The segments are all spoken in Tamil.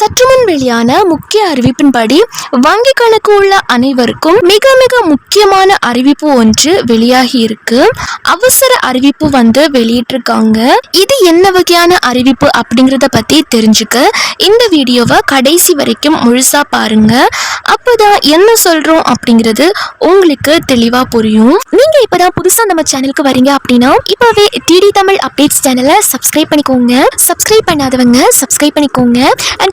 சற்றுமுன் வெளியான முக்கிய அறிவிப்பின்படி வங்கி கணக்கு உள்ள அனைவருக்கும் மிக மிக முக்கியமான அறிவிப்பு ஒன்று வெளியாகி இருக்கு. அவசர அறிவிப்பு வந்து வெளியிட்டிருக்காங்க. இது என்ன வகையான அறிவிப்பு அப்படிங்கிறத பத்தி தெரிஞ்சுக்க இந்த வீடியோவை கடைசி வரைக்கும் முழுசா பாருங்க. அப்போதான் என்ன சொல்றோம் அப்படிங்கிறது உங்களுக்கு தெளிவா புரியும். நீங்க இப்பதான் புதுசா நம்ம சேனலுக்கு வரீங்க அப்படின்னா இப்பவே டிடி தமிழ் அப்டேட்ஸ் சேனலை சப்ஸ்கிரைப் பண்ணிக்கோங்க. சப்ஸ்கிரைப் பண்ணாதவங்க சப்ஸ்கிரைப் பண்ணிக்கோங்க. அண்ட்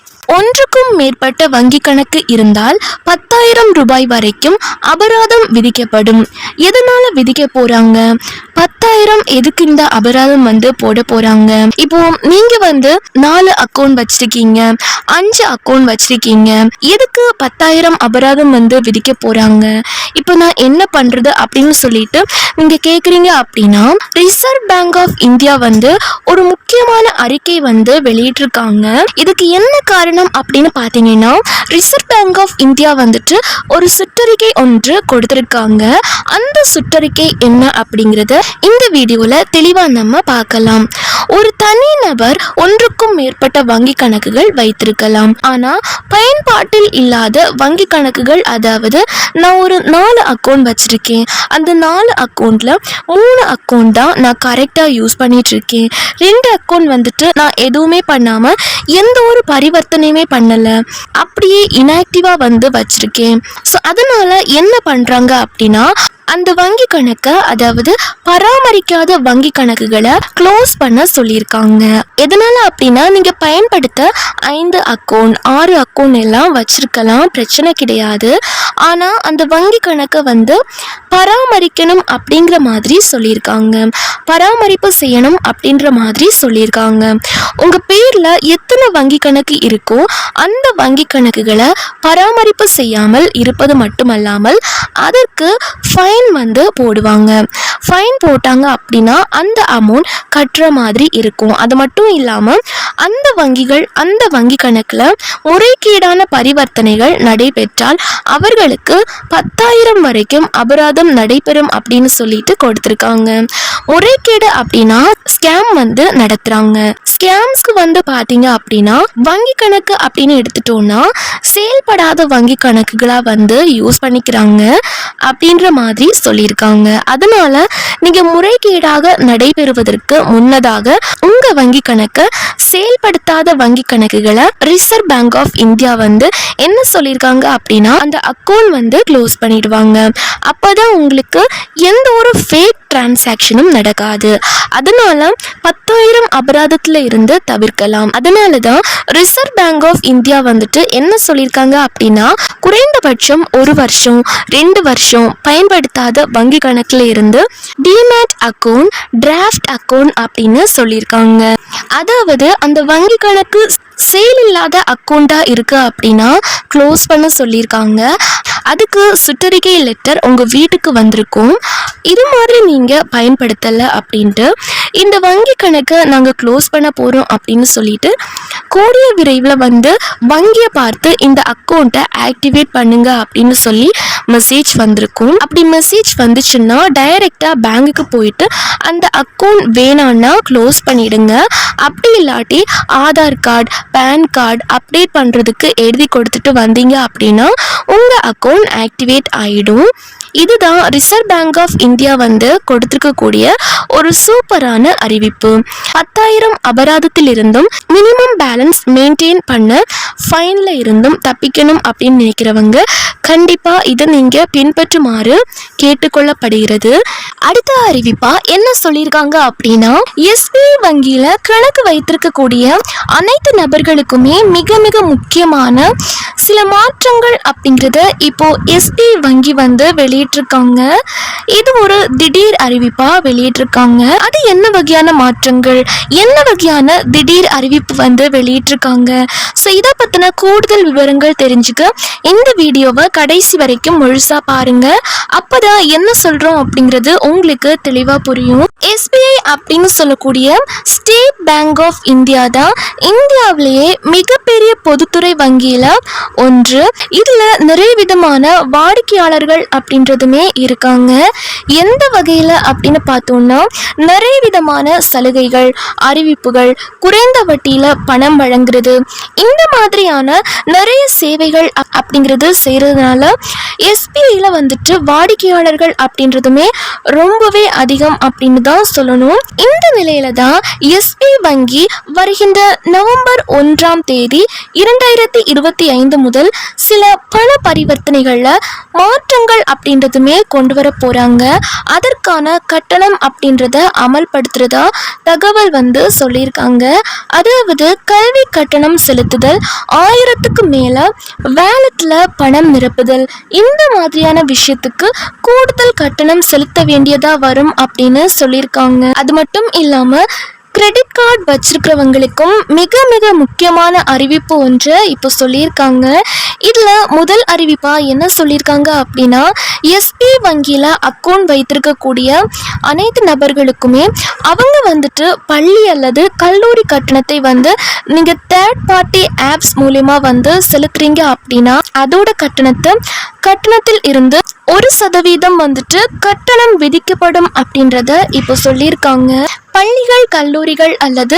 ஒன்றுக்கும் மேற்பட்ட வங்கி கணக்கு இருந்தால் பத்தாயிரம் ரூபாய் வரைக்கும் அபராதம் விதிக்கப்படும். எதனால விதிக்க போறாங்க? பத்தாயிரம் எதுக்கு இந்த அபராதம் வந்து போட போறாங்க? இப்போ நீங்க வந்து நாலு அக்கௌண்ட் வச்சிருக்கீங்க அஞ்சு அக்கௌண்ட் வச்சிருக்கீங்க. எதுக்கு பத்தாயிரம் அபராதம் வந்து விதிக்க போறாங்க? இப்போ நான் என்ன பண்றது அப்படின்னு சொல்லிட்டு நீங்க கேக்குறீங்க அப்படின்னா ரிசர்வ் பேங்க் ஆஃப் இந்தியா வந்து ஒரு முக்கியமான அறிக்கை வந்து வெளியிட்டிருக்காங்க. இதுக்கு என்ன காரணம் அப்படின்னு பார்த்தீங்கன்னா ரிசர்வ் பேங்க் ஆஃப் இந்தியா வந்துட்டு ஒரு சுற்றறிக்கை ஒன்று கொடுத்துருக்காங்க. அந்த சுற்றறிக்கை என்ன அப்படிங்கறத இந்த வீடியோல தெளிவா நம்ம பார்க்கலாம். ஒரு தனி நபர் ஒன்றுக்கும் மேற்பட்ட வங்கி கணக்குகள் வைத்திருக்கலாம். ஆனா பயன்பாட்டில் இல்லாத வங்கி கணக்குகள் அதாவது நான் ஒரு நாலு அக்கௌண்ட் வச்சிருக்கேன். அந்த நாலு அக்கௌண்ட்ல மூணு அக்கௌண்ட் தான் நான் கரெக்டா யூஸ் பண்ணிட்டு இருக்கேன் ரெண்டு அக்கௌண்ட் வந்துட்டு நான் எதுவுமே பண்ணாம எந்த ஒரு பரிவர்த்தனையுமே பண்ணல. அப்படியே இன்ஆக்டிவா வந்து வச்சிருக்கேன். ஸோ அதனால என்ன பண்றாங்க அப்படின்னா அந்த வங்கி கணக்கை அதாவது பராமரிக்காத வங்கி கணக்குகளை க்ளோஸ் பண்ண சொல்லியிருக்காங்க. எதனால அப்படின்னா நீங்க பயன்படுத்த ஐந்து அக்கௌண்ட் ஆறு அக்கௌண்ட் எல்லாம் வச்சிருக்கலாம் பிரச்சனை கிடையாது. ஆனா அந்த வங்கி கணக்கை வந்து பராமரிக்கணும் அப்படிங்கிற மாதிரி சொல்லியிருக்காங்க. பராமரிப்பு செய்யணும் அப்படின்ற மாதிரி சொல்லியிருக்காங்க. உங்கள் பேரில் எத்தனை வங்கி கணக்கு இருக்கோ அந்த வங்கி கணக்குகளை பராமரிப்பு செய்யாமல் இருப்பது மட்டுமல்லாமல் அதற்கு ஃபைன் ஃபைன் வந்து போடுவாங்க. ஃபைன் போட்டாங்க அப்படின்னா அந்த அமௌண்ட் கட்டுற மாதிரி இருக்கும். அது மட்டும் இல்லாமல் அந்த வங்கிகள் அந்த வங்கி கணக்கில் முறைகேடான பரிவர்த்தனைகள் நடைபெற்றால் அவர்களுக்கு பத்தாயிரம் வரைக்கும் அபராதம் நடைபெறும் அப்படின்னு சொல்லிட்டு கொடுத்துருக்காங்க. முறைகேடு அப்படின்னா ஸ்கேம் வந்து நடத்துறாங்க. ஸ்கேம்ஸ்க்கு வந்து பாத்தீங்க அப்படின்னா வங்கி கணக்கு அப்படின்னு எடுத்துட்டோம்னா செயல்படாத வங்கி கணக்குகளா வந்து யூஸ் பண்ணிக்கிறாங்க அப்படின்ற மாதிரி சொல்லியிருக்காங்க. அதனால நீங்க முறைகேடாக நடைபெறுவதற்கு முன்னதாக உங்க வங்கி கணக்கை செயல்படுத்தாத வங்கி கணக்குகளை ரிசர்வ் பேங்க் ஆஃப் இந்தியா வந்து என்ன சொல்லியிருக்காங்க அப்படின்னா அந்த அக்கௌண்ட் வந்து க்ளோஸ் பண்ணிடுவாங்க. அப்போதான் உங்களுக்கு எந்த ஒரு ஃபேக் டிரான்சாக்ஷனும் நடக்காது. அதனால பத்தாயிரம் அபராதத்துல இருந்து தவிர்க்கலாம். அதனால தான் ரிசர்வ் பேங்க் ஆஃப் இந்தியா வந்துட்டு என்ன சொல்லியிருக்காங்க அப்படின்னா குறைந்தபட்சம் ஒரு வருஷம் ரெண்டு வருஷம் பயன்படுத்தாத வங்கி கணக்குல இருந்து டிமேட் அக்கௌண்ட் டிராஃப்ட் அக்கௌண்ட் அப்படின்னு சொல்லியிருக்காங்க. அதாவது அந்த வங்கி கணக்கு சேல் இல்லாத அக்கௌண்ட்டாக இருக்குது அப்படின்னா க்ளோஸ் பண்ண சொல்லியிருக்காங்க. அதுக்கு சுற்றறிக்கை லெட்டர் உங்கள் வீட்டுக்கு வந்திருக்கும். இது மாதிரி நீங்கள் பயன்படுத்தலை அப்படின்ட்டு இந்த வங்கி கணக்கை நாங்கள் க்ளோஸ் பண்ண போகிறோம் அப்படின்னு சொல்லிட்டு கூடிய விரைவில் வந்து வங்கியை பார்த்து இந்த அக்கௌண்ட்டை ஆக்டிவேட் பண்ணுங்க அப்படின்னு சொல்லி மெசேஜ் வந்திருக்கும். அப்படி மெசேஜ் வந்துச்சுன்னா டைரெக்டாக பேங்குக்கு போயிட்டு அந்த அக்கௌண்ட் வேணான்னா க்ளோஸ் பண்ணிடுங்க. அப்படி இல்லாட்டி Aadhaar card PAN card update பண்ணுறதுக்கு எழுதி கொடுத்துட்டு வந்தீங்க அப்படின்னா உங்கள் அக்கௌண்ட் ஆக்டிவேட் ஆகிடும் இதுதான் ரிசர்வ் பேங்க் ஆஃப் இந்தியா வந்து கொடுத்துருக்கக்கூடிய ஒரு சூப்பரான அறிவிப்பு. பத்தாயிரம் அபராதத்தில் இருந்தும் மினிமம் பேலன்ஸ் மெயின்டைன் பண்ண. ஃபைனில் இருந்தும் தப்பிக்கணும் அப்படின்னு நினைக்கிறவங்க கண்டிப்பாக இதை நீங்கள் பின்பற்றுமாறு கேட்டுக்கொள்ளப்படுகிறது. அடுத்த அறிவிப்பா என்ன சொல்லியிருக்காங்க அப்படின்னா எஸ்பிஐ வங்கியில் கணக்கு வைத்திருக்கக்கூடிய அனைத்து நபர்களுக்குமே மிக மிக முக்கியமான சில மாற்றங்கள் அப்படிங்கிறத இப்போ எஸ்பிஐ வங்கி வந்து வெளியிட்டிருக்காங்க. இது ஒரு திடீர் அறிவிப்பாக வெளியிட்டிருக்காங்க. அது என்ன வகையான மாற்றங்கள்? என்ன வகையான திடீர் அறிவிப்பு வந்து வெளியிட்டிருக்காங்க ஸோ இதை பற்றின கூடுதல் விவரங்கள் தெரிஞ்சுக்க இந்த வீடியோவை கடைசி வரைக்கும் முழுசா பாருங்க. அப்பதான் என்ன சொல்கிறோம் அப்படிங்கிறது உங்களுக்கு தெளிவாக புரியும். எஸ்பிஐ அப்படின்னு சொல்லக்கூடிய ஸ்டேட் பேங்க் ஆஃப் இந்தியா தான் இந்தியாவிலேயே மிகப்பெரிய பொதுத்துறை வங்கியில் ஒன்று. இதில் நிறைய விதமான வாடிக்கையாளர்கள் அப்படின்றதுமே இருக்காங்க. எந்த வகையில் அப்படின்னு பார்த்தோம்னா நிறைய விதமான சலுகைகள் அறிவிப்புகள் குறைந்த வட்டியில் பணம் வழங்குறது இந்த மாதிரியான நிறைய சேவைகள் அப்படிங்கிறது செய்கிறதுனால எஸ்பிஐல வந்துட்டு வாடிக்கையாளர்கள் அப்படின்றதுமே ரொம்பவே அதிகம் அப்படின்னு தான் சொல்லணும். இந்த நிலையில தான் எஸ்பிஐ வங்கி வருகின்ற நவம்பர் ஒன்றாம் தேதி இரண்டாயிரத்தி இருபத்தி ஐந்து முதல் சில பண பரிவர்த்தனைகளில் மாற்றங்கள் அப்படின்றதுமே கொண்டு வர போகிறாங்க அதற்கான கட்டணம் அப்படின்றத அமல்படுத்துகிறதா தகவல் வந்து சொல்லியிருக்காங்க. அதாவது கல்வி கட்டணம் செலுத்துதல் ஆயிரத்துக்கு மேலே வேலட்டில் பணம் நிரப்புதல் இந்த மாதிரியான விஷயத்துக்கு கூடுதல் கட்டணம் செலுத்த வேண்டியதாக வரும் அப்படின்னு சொல்லியிருக்காங்க. அது மட்டும் இல்லாமல் கிரெடிட் கார்டு வச்சிருக்கிறவங்களுக்கும் மிக மிக முக்கியமான அறிவிப்பு ஒன்று இப்போ சொல்லியிருக்காங்க. இதில் முதல் அறிவிப்பாக என்ன சொல்லியிருக்காங்க அப்படின்னா எஸ்பி வங்கியில் அக்கௌண்ட் வைத்திருக்கக்கூடிய அனைத்து நபர்களுக்குமே அவங்க வந்துட்டு பள்ளி அல்லது கல்லூரி கட்டணத்தை வந்து நீங்கள் தேர்ட் பார்ட்டி ஆப்ஸ் மூலயமா வந்து செலுத்துறீங்க அப்படின்னா அதோட கட்டணத்தை கட்டணத்தில் இருந்து ஒரு சதவீதம் வந்துட்டு கட்டணம் விதிக்கப்படும் அப்படின்றத இப்போ சொல்லியிருக்காங்க. பள்ளிகள் கல்லூரிகள் அல்லது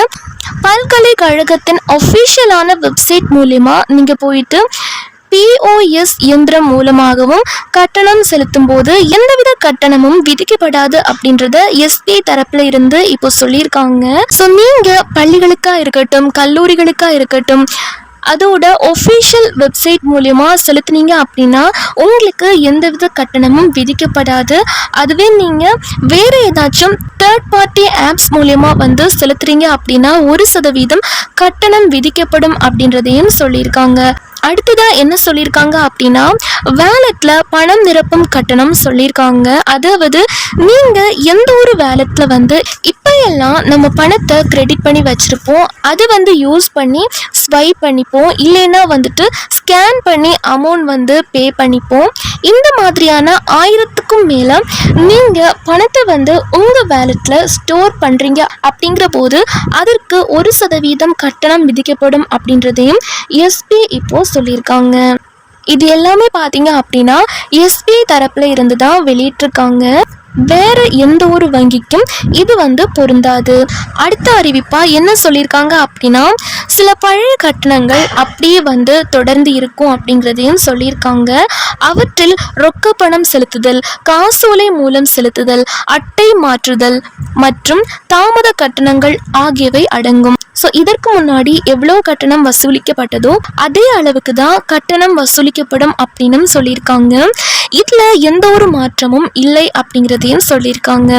பல்கலைக்கழகத்தின் ஒஃபிஷியலான வெப்சைட் மூலிமா நீங்கள் போயிட்டு பிஓஎஸ் இயந்திரம் மூலமாகவும் கட்டணம் செலுத்தும் போது எந்தவித கட்டணமும் விதிக்கப்படாது அப்படின்றத எஸ்பிஐ தரப்புல இருந்து இப்போ சொல்லியிருக்காங்க. ஸோ நீங்கள் பள்ளிகளுக்காக இருக்கட்டும் கல்லூரிகளுக்காக இருக்கட்டும் அதோட ஒஃபிஷியல் வெப்சைட் மூலயமா செலுத்துனீங்க அப்படின்னா உங்களுக்கு எந்தவித கட்டணமும் விதிக்கப்படாது. அதுவே நீங்கள் வேறு ஏதாச்சும் தேர்ட் பார்ட்டி ஆப்ஸ் மூலயமா வந்து செலுத்துறீங்க அப்படின்னா ஒரு சதவீதம் கட்டணம் விதிக்கப்படும் அப்படின்றதையும் சொல்லியிருக்காங்க. அடுத்ததாக என்ன சொல்லியிருக்காங்க அப்படின்னா வேலெட்ல பணம் நிரப்பும் கட்டணம் சொல்லியிருக்காங்க. அதாவது நீங்கள் எந்த ஒரு வேலெட்ல வந்து இப்போ எல்லாம் நம்ம பணத்தை கிரெடிட் பண்ணி வச்சுருப்போம். அது வந்து யூஸ் பண்ணி ஸ்வைப் பண்ணிப்போம். இல்லைன்னா வந்துட்டு ஸ்கேன் பண்ணி அமௌண்ட் வந்து பே பண்ணிப்போம். இந்த மாதிரியான ஆயிரத்துக்கும் மேலே நீங்கள் பணத்தை வந்து உங்கள் வேலெட்டில் ஸ்டோர் பண்ணுறீங்க அப்படிங்கிற போது அதற்கு ஒரு சதவீதம் கட்டணம் விதிக்கப்படும் அப்படின்றதையும் எஸ்பி இப்போது சொல்லியிருக்காங்க. இது எல்லாமே பார்த்தீங்க அப்படின்னா எஸ்பி தரப்பில் இருந்து தான் வெளியிட்டிருக்காங்க. வேறு எந்த ஒரு வங்கிக்கும் இது வந்து பொருந்தாது. அடுத்த அறிவிப்பாக என்ன சொல்லியிருக்காங்க அப்படின்னா சில பழைய கட்டணங்கள் அப்படியே வந்து தொடர்ந்து இருக்கும் அப்படிங்கிறதையும் சொல்லியிருக்காங்க. அவற்றில் ரொக்க பணம் செலுத்துதல் காசோலை மூலம் செலுத்துதல் அட்டை மாற்றுதல் மற்றும் தாமத கட்டணங்கள் ஆகியவை அடங்கும். ஸோ இதற்கு முன்னாடி எவ்வளோ கட்டணம் வசூலிக்கப்பட்டதோ அதே அளவுக்கு தான் கட்டணம் வசூலிக்கப்படும் அப்படின்னும் சொல்லியிருக்காங்க. இதில் எந்த ஒரு மாற்றமும் இல்லை அப்படிங்கிறதையும் சொல்லியிருக்காங்க.